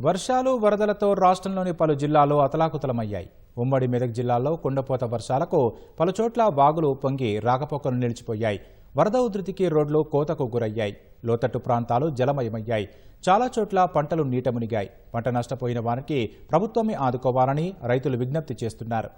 వర్షాలు వరదలతో రాష్ట్రంలోని పలు జిల్లాలు అతలాకుతలమయ్యాయి. ఉమ్మడి మెదక్ జిల్లాలో కుండపోత వర్షాలకు పలుచోట్ల వాగులు పొంగి రాకపోకలు నిలిచిపోయాయి. వరద ఉధృతికి రోడ్లు కోతకు గురయ్యాయి. లోతట్టు ప్రాంతాలు జలమయమయ్యాయి. చాలా చోట్ల పంటలు నీట మునిగాయి. పంట నష్టపోయిన వారికి ప్రభుత్వమే ఆదుకోవాలని రైతులు విజ్ఞప్తి చేస్తున్నారు.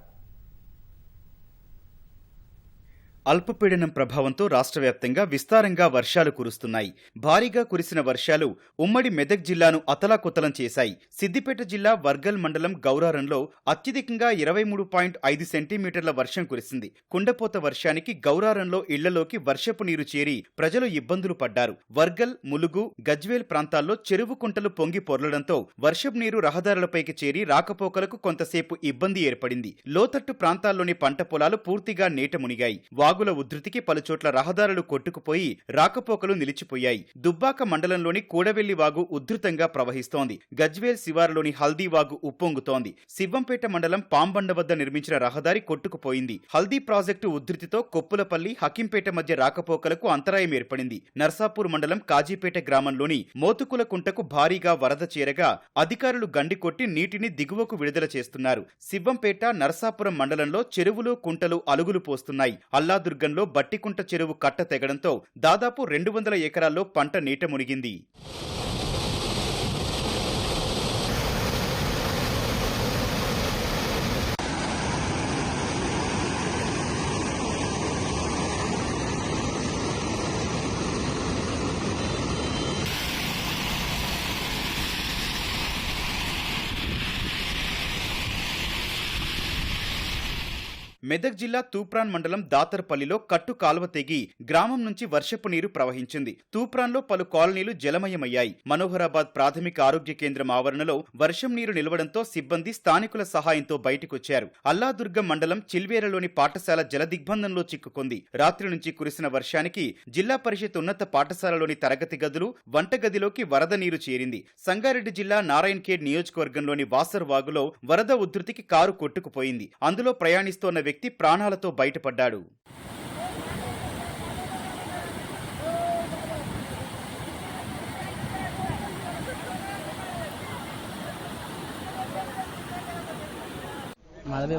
అల్పపీడనం ప్రభావంతో రాష్ట్ర వ్యాప్తంగా విస్తారంగా వర్షాలు కురుస్తున్నాయి. భారీగా కురిసిన వర్షాలు ఉమ్మడి మెదక్ జిల్లాను అతలాకుతలం చేశాయి. సిద్దిపేట జిల్లా వర్గల్ మండలం గౌరారంలో అత్యధికంగా ఇరవై మూడు పాయింట్ ఐదు సెంటీమీటర్ల వర్షం కురిసింది. కుండపోత వర్షానికి గౌరారంలో ఇళ్ళలోకి వర్షపు నీరు చేరి ప్రజలు ఇబ్బందులు పడ్డారు. వర్గల్ ములుగు గజ్వేల్ ప్రాంతాల్లో చెరువు కుంటలు పొంగి పొర్లడంతో వర్షపు నీరు రహదారులపైకి చేరి రాకపోకలకు కొంతసేపు ఇబ్బంది ఏర్పడింది. లోతట్టు ప్రాంతాల్లోని పంట పొలాలు పూర్తిగా నీట మునిగాయి. వాగుల ఉధృతికి పలుచోట్ల రహదారులు కొట్టుకుపోయి రాకపోకలు నిలిచిపోయాయి. దుబ్బాక మండలంలోని కూడవెల్లి వాగు ఉధృతంగా ప్రవహిస్తోంది. గజ్వేల్ శివారులోని హల్దీ వాగు ఉప్పొంగుతోంది. శివంపేట మండలం పాంబండ వద్ద నిర్మించిన రహదారి కొట్టుకుపోయింది. హల్దీ ప్రాజెక్టు ఉధృతితో కొప్పులపల్లి హకింపేట మధ్య రాకపోకలకు అంతరాయం ఏర్పడింది. నర్సాపూర్ మండలం కాజీపేట గ్రామంలోని మోతుకుల కుంటకు భారీగా వరద చేరగా అధికారులు గండి కొట్టి నీటిని దిగువకు విడుదల చేస్తున్నారు. శివంపేట నరసాపురం మండలంలో చెరువులు కుంటలు అలుగులు పోస్తున్నాయి. అల్లా దుర్గంలో బట్టికుంట చెరువు కట్ట తెగడంతో దాదాపు రెండు వందల ఎకరాల్లో పంట నీట మునిగింది. మెదక్ జిల్లా తూప్రాన్ మండలం దాతర్పల్లిలో కట్టు కాలువ తెగి గ్రామం నుంచి వర్షపు నీరు ప్రవహించింది. తూప్రాన్లో పలు కాలనీలు జలమయమయ్యాయి. మనోహరాబాద్ ప్రాథమిక ఆరోగ్య కేంద్రం ఆవరణలో వర్షం నీరు నిలవడంతో సిబ్బంది స్థానికుల సహాయంతో బయటకొచ్చారు. అల్లాదుర్గం మండలం చిల్వేరలోని పాఠశాల జల దిగ్బంధంలో చిక్కుకుంది. రాత్రి నుంచి కురిసిన వర్షానికి జిల్లా పరిషత్ ఉన్నత పాఠశాలలోని తరగతి గదులు వంటగదిలోకి వరద నీరు చేరింది. సంగారెడ్డి జిల్లా నారాయణఖేడ్ నియోజకవర్గంలోని వాసర్ వాగులో వరద ఉధృతికి కారు కొట్టుకుపోయింది. అందులో ప్రయాణిస్తోన్న వ్యక్తి ప్రాణాలతో బయటపడ్డాడు. మాధవే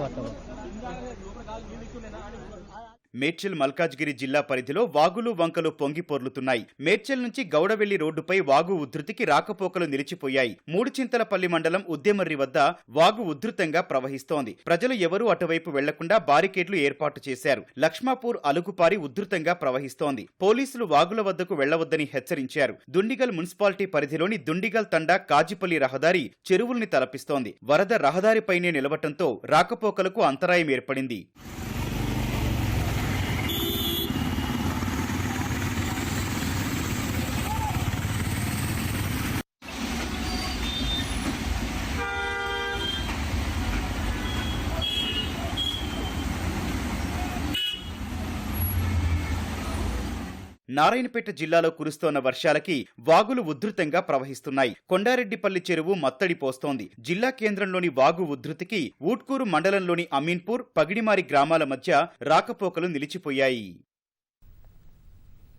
మేడ్చల్ మల్కాజ్గిరి జిల్లా పరిధిలో వాగులు వంకలు పొంగి పొర్లుతున్నాయి. మేడ్చల్ నుంచి గౌడవెల్లి రోడ్డుపై వాగు ఉధృతికి రాకపోకలు నిలిచిపోయాయి. మూడు చింతలపల్లి మండలం ఉద్యమర్రి వద్ద వాగు ఉధృతంగా ప్రవహిస్తోంది. ప్రజలు ఎవరూ అటువైపు వెళ్ళకుండా బారికేడ్లు ఏర్పాటు చేశారు. లక్ష్మాపూర్ అలుగుపారి ఉధృతంగా ప్రవహిస్తోంది. పోలీసులు వాగుల వద్దకు వెళ్ళవద్దని హెచ్చరించారు. దుండిగల్ మున్సిపాలిటీ పరిధిలోని దుండిగల్ తండా కాజిపల్లి రహదారి చెరువుల్ని తలపిస్తోంది. వరద రహదారిపైనే నిలవటంతో రాకపోకలకు అంతరాయం ఏర్పడింది. నారాయణపేట జిల్లాలో కురుస్తోన్న వర్షాలకి వాగులు ఉధృతంగా ప్రవహిస్తున్నాయి. కొండారెడ్డిపల్లి చెరువు మత్తడి పోస్తోంది. జిల్లా కేంద్రంలోని వాగు ఉధృతికి ఊట్కూరు మండలంలోని అమీన్పూర్ పగిడిమారి గ్రామాల మధ్య రాకపోకలు నిలిచిపోయాయి.